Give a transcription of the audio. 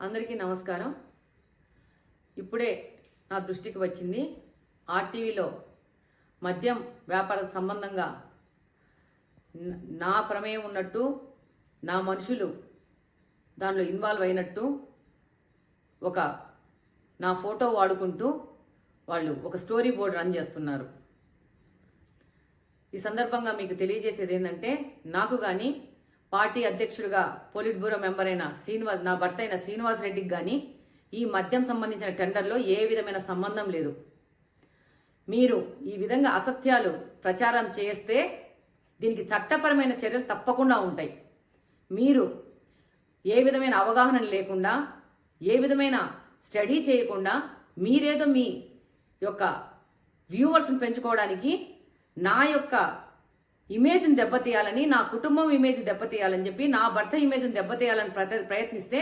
అందరికీ నమస్కారం. ఇప్పుడే నా దృష్టికి వచ్చింది ఆర్టీవీలో మద్యం వ్యాపార సంబంధంగా నా ప్రమేయం ఉన్నట్టు నా మనుషులు దానిలో ఇన్వాల్వ్ అయినట్టు ఒక నా ఫోటో వాడుకుంటూ వాళ్ళు ఒక స్టోరీ బోర్డ్ రన్ చేస్తున్నారు. ఈ సందర్భంగా మీకు తెలియజేసేది ఏంటంటే నాకు కానీ పార్టీ అధ్యక్షుడిగా పోలిట్ బ్యూరో మెంబర్ అయిన శ్రీనివాస్ నా భర్త అయిన శ్రీనివాస్ రెడ్డికి కానీ ఈ మద్యం సంబంధించిన టెండర్లో ఏ విధమైన సంబంధం లేదు. మీరు ఈ విధంగా అసత్యాలు ప్రచారం చేస్తే దీనికి చట్టపరమైన చర్యలు తప్పకుండా ఉంటాయి. మీరు ఏ విధమైన అవగాహన లేకుండా ఏ విధమైన స్టడీ చేయకుండా మీరేదో మీ యొక్క వ్యూవర్స్ని పెంచుకోవడానికి నా యొక్క ఇమేజ్ని దెబ్బతీయాలని నా కుటుంబం ఇమేజ్ దెబ్బతీయాలని చెప్పి నా భర్త ఇమేజ్ని దెబ్బతీయాలని ప్రయత్నిస్తే